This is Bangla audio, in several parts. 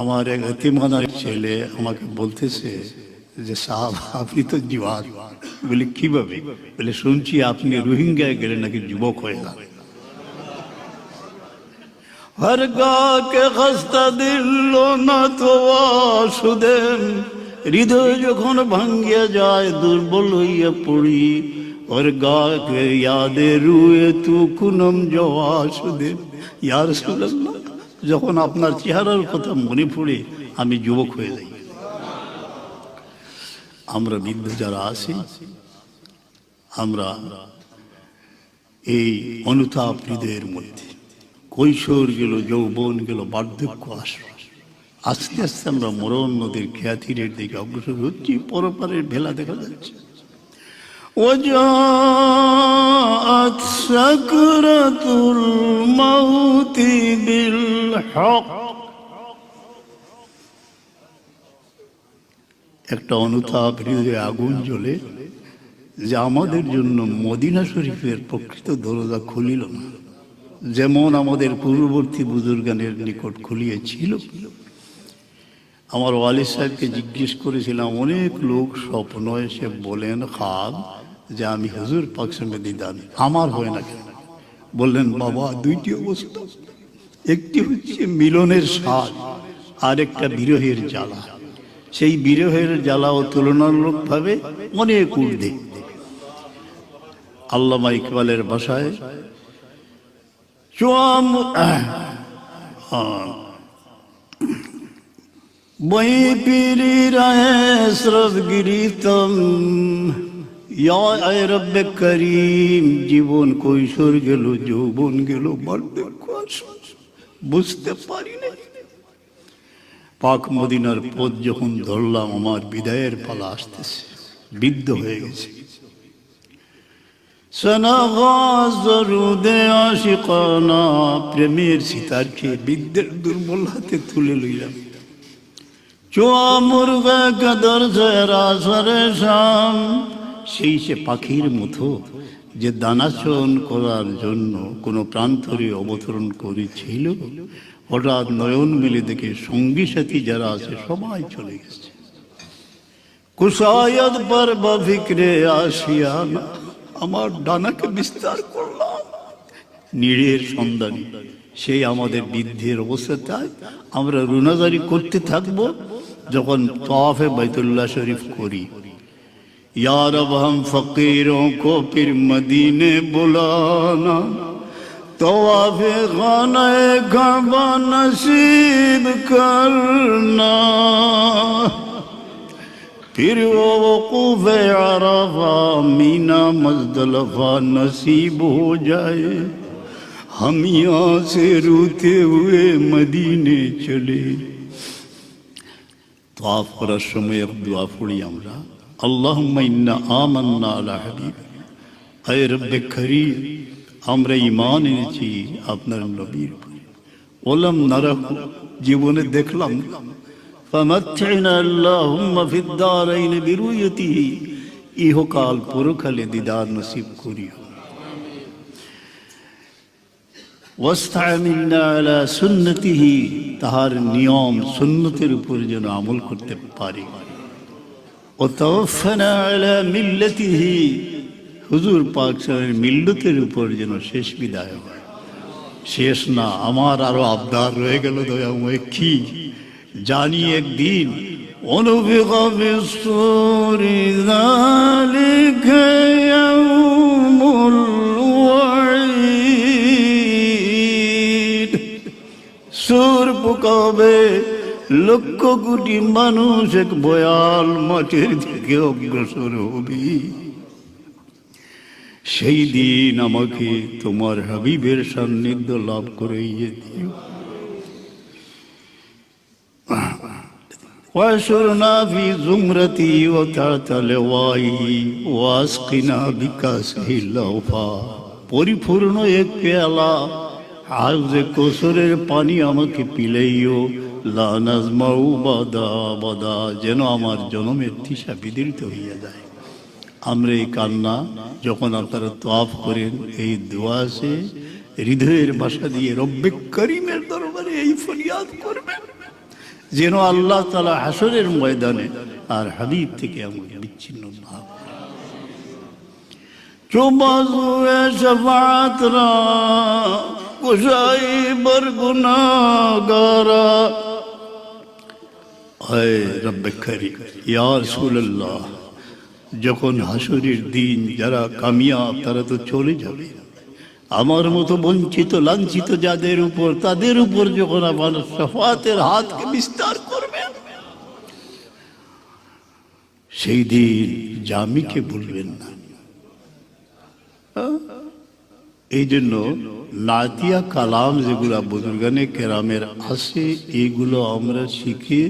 আমার এক এতিমানার ছেলে আমাকে বলতেছে যে, সাহাব, আপনি তো জোয়ান বলি, কীভাবে? বলে, শুনছি আপনি রোহিঙ্গায় গেলে নাকি যুবক হয়ে যান। হর গাকে খস্তা দিল না তো সুদেন হৃদয় যখন ভাঙ্গিয়া যায়, দুর্বল হইয়া পড়ি। ওর গাকে ইয়াদে রুয়ে তু কুনম জওয়া সুদেন ইয়ার সুল্লাহ যখন আপনার চেহারার কথা মনে পড়ে, আমি যুবক হয়ে যাই। আমরা বৃদ্ধ যারা আছি, আমরা এই অনুতাপ হৃদয়ের মধ্যে, কৈশোর গেল, যৌবন গেল, বার্ধক্য আসলো। আস্তে আস্তে আমরা মরণ নদীর খ্যাতিরের দিকে অগ্রসর হচ্ছি, পরপারের ভেলা দেখা যাচ্ছে। وجاءت سكرة الموت بالحق একটা অনুতাপ হৃদয়ে আগুন জ্বলে যে আমাদের জন্য মদিনা শরীফের প্রকৃত দরজা খুলিল না যেমন আমাদের পূর্ববর্তী বুজুর্গানের নিকট খুলিয়েছিল আমার ওয়ালিদ সাহেবকে জিজ্ঞেস করেছিলাম অনেক লোক স্বপ্ন এসে বলেন খাব যে আমি হুজুর পাক সঙ্গে দিদান আমার হয় না কেন? বললেন, বাবা, দুইটি অবস্থা। একটি হচ্ছে মিলনের স্বাদ আর একটা বিরহের জ্বালা। সেই বিরহের জ্বালা ও তুলনামূলকভাবে অনেক ঊর্ধ্বে। আল্লামা ইকবালের ভাষায়, চুয়াম বই পিরি রহে স্রব গিরিতম রব্বে করিম, জীবন কৈশোর গেল, যৌবন গেল বার্ধক্য। বুঝতে পারি না পাক মদিনার পথ যখন ধরলাম, আমার বিদায়ের পালা আসতেছে, বিদ্ধ হয়ে গেছে। প্রেমের সিতারকে বিদ্যের দুর্বল হাতে তুলে লইলাম। চোয়া মুরগা কদর সরে শাম সেই সে পাখির মতো যে দানাচরণ করার জন্য কোনো প্রান্তরে অবতরণ করেছিল। হঠাৎ নয়ন মিলে দেখে সঙ্গী সাথী যারা আছে সবাই চলে গেছে। কুশায়দ পর ফিক্রে আসিয়া আমার ডানাকে বিস্তার করলাম নীড়ের সন্ধানী সেই আমাদের বৃদ্ধির অবস্থায় আমরা রুনাজারি করতে থাকব যখন তফে বাইতুল্লাহ শরীফ করি। یا رب ہم فقیروں کو پھر مدینے بلانا تو آپ خانہ کعبہ نصیب کرنا۔ پھر وہ وقوف عرفہ مینہ مزدلفہ نصیب ہو جائے۔ ہم یہاں سے روتے ہوئے مدینے چلے۔ تو آپ پر شمع فڑی عملہ আল্লাহুম্মা ইন্না আমান্না আমরা ঈমান এনেছি আপনার নবীর ওলাম নারাহু, জীবনে দেখলাম না। ফামাত্তিনা আল্লাহুম্মা ফিদ দারাইন বিরুয়াতিহি ইহকাল পরকালে দিদার নসিব করিও। সুন্নতিহি, তাহার নিয়ম সুন্নতের উপর যেন আমল করতে পারি। হুজুর পাক সাহেবের মিল্লতের উপর যেন শেষ বিদায় হয়। শেষ না, আমার আরও আবদার রয়ে গেল দয়াময় কি জানি একদিন অনুবিগা সুর পুকাবে লক্ষ কোটি মানুষ এক বয়াল মাঠের দিকে অগ্রসর হবি সেই দিন আমাকে তোমার হাবিবের সান্নিধ্য লাভ করাইয়ে দিও واشرنا في زمرتي وتحت لوائي واسقنا بكاسه اللوفا পরিপূর্ণ এক পেয়ালা আর যে কোসরের পানি আমাকে পিলাইও লা যেন আমার জনমের তৃষা বিদীর্ত হইয়া যায় আমরা এই কান্না, যখন আপনারা তোয়াফ করেন, এই দোয়া আছে হৃদয়ের ভাষা দিয়ে রব্বে করিমের দরবারে এই ফরিয়াদ করবেন যেন আল্লাহ তালা হাসরের ময়দানে আর হাবিব থেকে আমাকে বিচ্ছিন্ন না। চুবাজুয়ে শফাত রা কুশাই বরগুনাগারা হয় রব্বে করি রাসূলুল্লাহ, যখন হাসুরির দিন যারা কামিয়াব, তারা তো চলে যাবে। আমার মতো বঞ্চিত, লাঞ্ছিত যাদের উপর, তাদের উপর যখন আমার সফাতের হাতকে বিস্তার করবে, সেই দিন জামিকে বলবেন না। এই জন্য নাতিয়া কালাম যেগুলো বুজুর্গানে কেরামের আছে, এইগুলো আমরা শিখে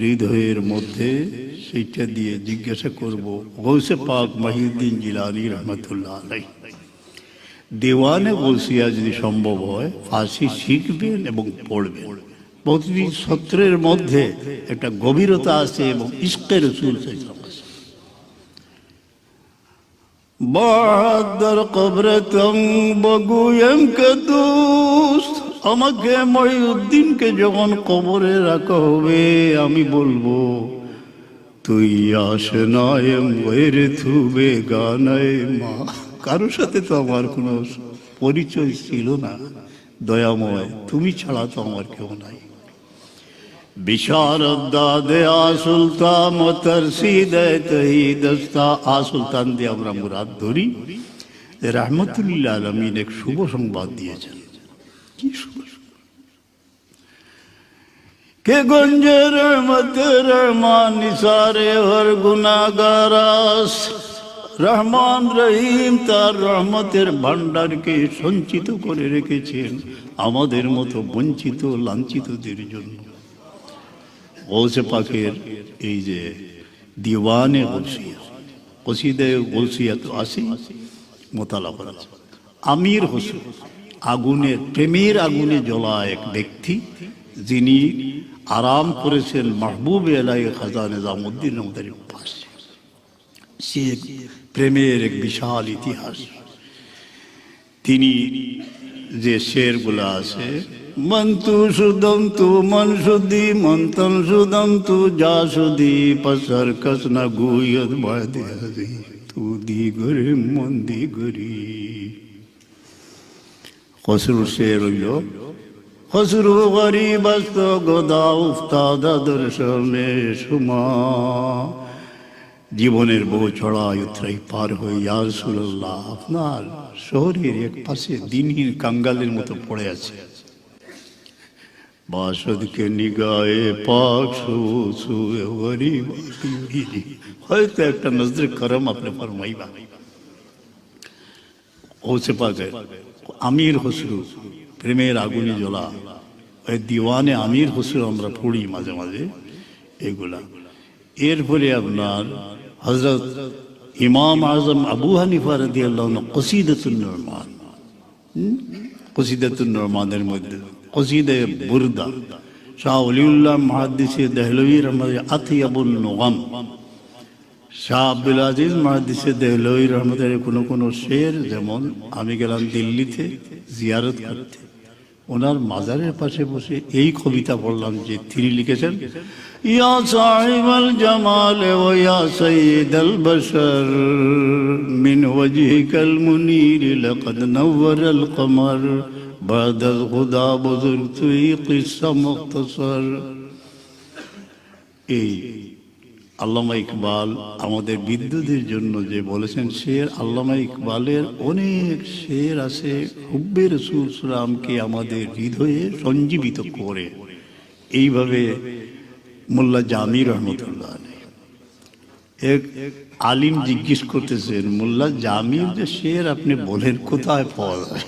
হৃদয়ের মধ্যে, সেইটা দিয়ে জিজ্ঞাসা করব। গৌসে পাক মাহিউদ্দিন জিলানি রহমতুল্লাহ আলাই দেওয়ানে গৌসিয়া যদি সম্ভব হয়, ফার্সি শিখবেন এবং পড়বেন। প্রতিটি সত্রের মধ্যে একটা গভীরতা আছে এবং ইস্কের রসুল সাইসলাম আছে বাহাদর কবরতম বগুয়েম কে দুস্ত, আমাকে মহিউদ্দিনকে যখন কবরে রাখা হবে, আমি বলব, তুই আসে নয়ম ওয়েরে থুবে গানায় মা। কারোর সাথে তো আমার কোনো পরিচয় ছিল না। দয়াময়, তুমি ছাড়া তো আমার কেউ নাই। বিশারদ দাদে আ সুলতান তরসিদে তহি দস্তা আ সুলতান দিয়ে আমরা মুরাদ ধরি। রহমতুল্লাহ আলমিন এক শুভ সংবাদ দিয়েছেন। কি শুভ? কে গঞ্জে রহমত, রহমান, নিসারে হর গুনাগারাস রহমান রহিম তার রহমতের ভান্ডারকে সঞ্চিত করে রেখেছেন আমাদের মতো বঞ্চিত, লাঞ্ছিতদের জন্য। গৌসে পাকের এই যে দিওয়ানে গলসিয়া কসিদে গলসিয়া তো আসি মোতালা করা আমির হোসেন আগুনের প্রেমের আগুনে জ্বলা এক ব্যক্তি, যিনি আরাম করেছেন মাহবুব এলাই খাজা নিজামুদ্দিন আমাদের পাশে। সে প্রেমের এক বিশাল ইতিহাস। তিনি যে শেরগুলো আছে মন্তু সুদন্তু মন সুদি মন্তন সুদন্তু, যা সুদি পসর কসনা গুয়ত বাদে হদি তু দি গরে মন দি গরি খসরু শের হইল খসরু গরিব আস্ত গোদা উফতাদা দর্শনে সুমা। জীবনের বহু চড়াই উত্তরাই পার হয়ে ইয়ারসুল্লাহ আপনার শহরের এক পাশে দিনহীন কাঙ্গালের মতো পড়ে আছে। নিগায়ে পাক সু সু গরিব হয়তো একটা নজরে করম আপনি ফরমাইবা। ওসে পাকে, আমির হসরু, প্রেমের আগুনে জ্বলা। ওই দিওয়ানে আমির হসরু আমরা পড়ি মাঝে মাঝে এগুলা। এরপরে আপনার হজরত ইমাম আজম আবু হানিফা রাদি আল্লাহ কসিদতুল নরমান। কসিদতুল নরমানের মধ্যে। কসিদে শাহ অলিউল্লাহ মহাদিসে দেহলভী রহমদ আতিয়াবুল নগাম শাহ আব্দুল আজিজ মহাদিসে দেহলভী কোনো কোনো শের যেমন আমি গেলাম দিল্লিতে জিয়ারত করতে। ওনার মাজারের পাশে বসে এই কবিতা পড়লাম যে তিনি লিখেছেন, ইয়া সাহিবাল জামাল ও ইয়া সৈয়দল বশর, মিন ওয়াজহিকাল মুনীর লাকাদ নওয়ারাল কমর। بعد الغدا بزرگ তুই কিসা মুখতসর এই আল্লামা ইকবাল আমাদের বিদ্যুতের জন্য যে বলেছেন শের আল্লামা ইকবালের অনেক শের আছে হুব্বে রসুল সুলামকে আমাদের হৃদয়ে সঞ্জীবিত করে এইভাবে মোল্লা জামির রহমতুল্লাহ আলাইহ। এক আলিম জিজ্ঞেস করতেছেন মোল্লা জামির যে শের আপনি বলেন কোথায় পাওয়া যায়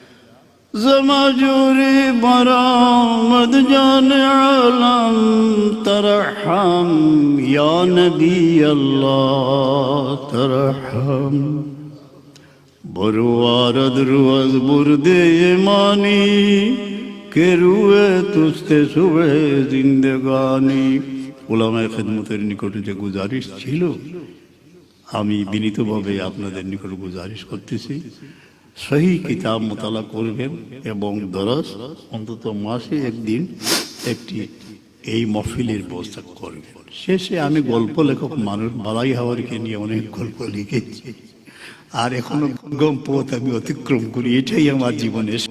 زماجوري برامد جان عالم ترحم يا نبي الله ترحم بروارد روز برد ماني كروه تسته صبح زندگاني ওলামায় খেদমতের নিকটে যে গুজারিশ ছিল আমি বিনীতভাবে আপনাদের নিকট গুজারিশ করতেছি সহি কিতাব মোতালা করবেন এবং দরস অন্তত মাসে একদিন একটি এই মফিলের ব্যবস্থা করবেন। শেষে আমি গল্প লেখক মানুষ বালাই হাওয়ারকে নিয়ে অনেক গল্প লিখেছি। আর এখনও পথ আমি অতিক্রম করি, এটাই আমার জীবনের